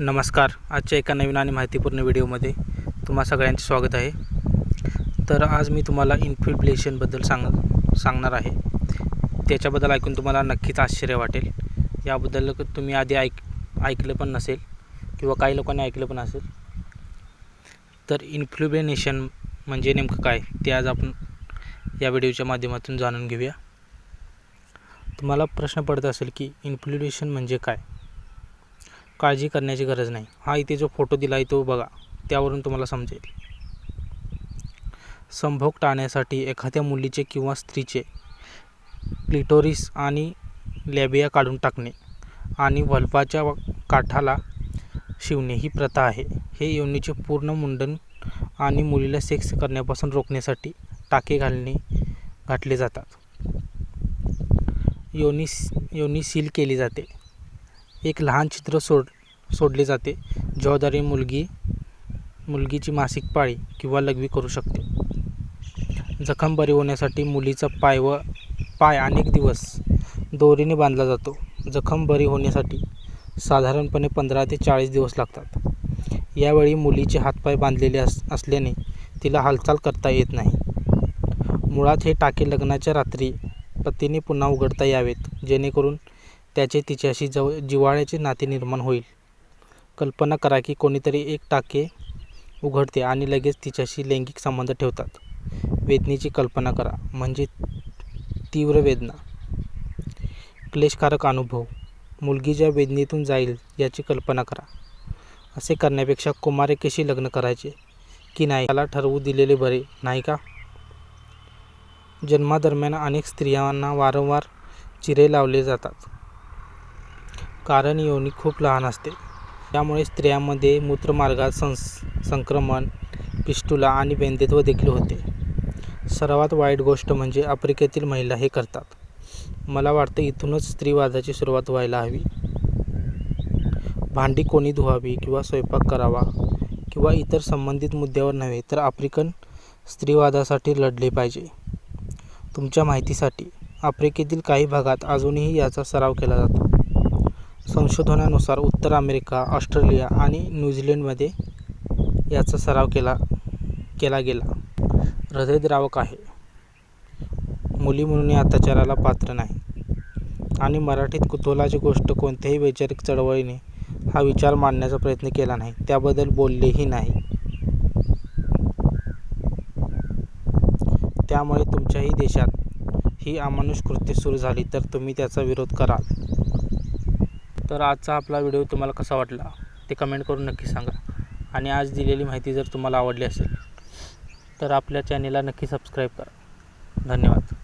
नमस्कार. आजच्या एका नवीन आणि माहितीपूर्ण व्हिडिओमध्ये तुम्हा सगळ्यांचे स्वागत आहे. तर आज मी तुम्हाला इन्फ्युब्लेशनबद्दल सांग सांगणार आहे. त्याच्याबद्दल ऐकून तुम्हाला नक्कीच आश्चर्य वाटेल. याबद्दल तुम्ही आधी ऐक ऐकलं पण नसेल किंवा काही लोकांनी ऐकलं पण असेल. तर इन्फ्लुबेनेशन म्हणजे नेमकं काय ते आज आपण या व्हिडिओच्या माध्यमातून जाणून घेऊया. तुम्हाला प्रश्न पडत असेल की इन्फ्लुबेशन म्हणजे काय? काळजी करण्याची गरज नाही. हा इथे जो फोटो दिला आहे तो बघा त्यावरून तुम्हाला समजेल. संभोग टाळण्यासाठी एखाद्या मुलीचे किंवा स्त्रीचे क्लिटोरिस आणि लॅबिया काढून टाकणे आणि वल्पाच्या काठाला शिवणे ही प्रथा आहे. हे योनीचे पूर्ण मुंडन आणि मुलीला सेक्स करण्यापासून रोखण्यासाठी टाके घालणे घातले जातात. योनी योनी सील केली जाते. एक लहान चित्र सोड सोडले जाते ज्याद्वारे मुलगी मुलगीची मासिक पाळी किंवा लघवी करू शकते. जखम बरी होण्यासाठी मुलीचा पाय व पाय अनेक दिवस दोरीने बांधला जातो. जखम बरी होण्यासाठी साधारणपणे पंधरा ते चाळीस दिवस लागतात. यावेळी मुलीचे हातपाय बांधलेले अस असल्याने तिला हालचाल करता येत नाही. मुळात हे टाके लग्नाच्या रात्री पतीने पुन्हा उघडता यावेत जेणेकरून त्याचे तिच्याशी जव जिव्हाळ्याचे नाते निर्माण होईल. कल्पना करा की कोणीतरी एक टाके उघडते आणि लगेच तिच्याशी लैंगिक संबंध ठेवतात. वेदनेची कल्पना करा म्हणजे तीव्र वेदना. क्लेशकारक अनुभव. मुलगी ज्या वेदनेतून जाईल याची कल्पना करा. असे करण्यापेक्षा कुमारिकेशी लग्न करायचे? की नाही? त्याला ठरवू दिलेले बरे नाही का? जन्मादरम्यान अनेक स्त्रियांना वारंवार चिरे लावले जातात. कारण योनी खूप लहान असते. त्यामुळे स्त्रियांमध्ये मूत्रमार्गात संस संक्रमण पिस्टुला आणि बेंदेत्व देखील होते. सर्वात वाईट गोष्ट म्हणजे आफ्रिकेतील महिला हे करतात. मला वाटतं इथूनच स्त्रीवादाची सुरुवात व्हायला हवी. भांडी कोणी धुवावी किंवा स्वयंपाक करावा किंवा इतर संबंधित मुद्द्यावर नव्हे तर आफ्रिकन स्त्रीवादासाठी लढले पाहिजे. तुमच्या माहितीसाठी आफ्रिकेतील काही भागात अजूनही याचा सराव केला जातो. संशोधनानुसार उत्तर अमेरिका ऑस्ट्रेलिया आणि न्यूझीलंडमध्ये याचा सराव केला केला गेला. हृदयद्रावक आहे. मुली म्हणून या अत्याचाराला पात्र नाही. आणि मराठीत कुतूहलाची गोष्ट कोणत्याही वैचारिक चळवळीने हा विचार मांडण्याचा प्रयत्न केला नाही. त्याबद्दल बोललेही नाही. त्यामुळे तुमच्याही देशात ही अमानुष कृत्य सुरू झाली तर तुम्ही त्याचा विरोध कराल. तर आजचा आपला व्हिडिओ तुम्हाला कसा वाटला ते कमेंट करून नक्की सांगा. आणि आज दिलेली माहिती जर तुम्हाला आवडली असेल तर आपल्या चॅनेलला नक्की सबस्क्राईब करा. धन्यवाद.